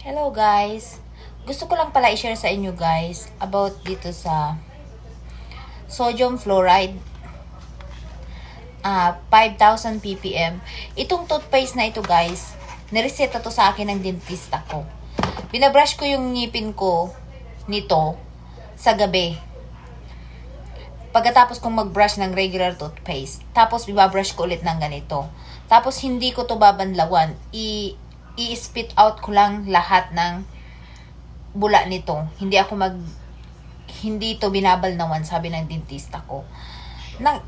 Hello guys. Gusto ko lang pala i-share sa inyo guys about dito sa sodium fluoride. Ah, 5,000 ppm. Itong toothpaste na ito guys, nireseta to sa akin ng dentista ko. Binabrush ko yung ngipin ko nito sa gabi. Pagkatapos kong mag-brush ng regular toothpaste, tapos bibabrush ko ulit ng ganito. Tapos hindi ko to babanlawan. I i-spit out ko lang lahat ng bula nito. Hindi ako mag hindi to binabalnawan, sabi ng dentista ko. Na,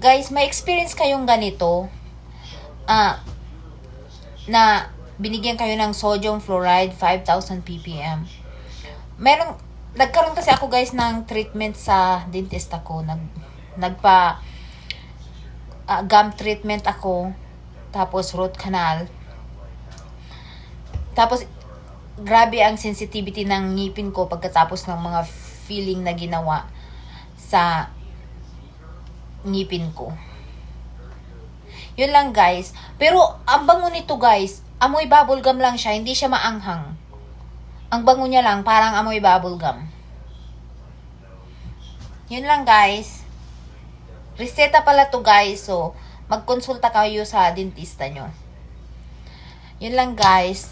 guys, may experience kayong ganito ah na binigyan kayo ng sodium fluoride 5,000 ppm. Meron nagkaroon kasi ako guys ng treatment sa dentista ko. Nag nagpa ah, gum treatment ako tapos root canal. Tapos grabe ang sensitivity ng ngipin ko pagkatapos ng mga feeling na ginawa sa ngipin ko. Yun lang guys. Pero ang bango nito guys, amoy bubblegum lang siya, hindi siya maanghang. Ang bango niya lang, parang amoy bubblegum. Yun lang guys. Reseta pala to guys, so magkonsulta kayo sa dentista nyo. Yun lang guys.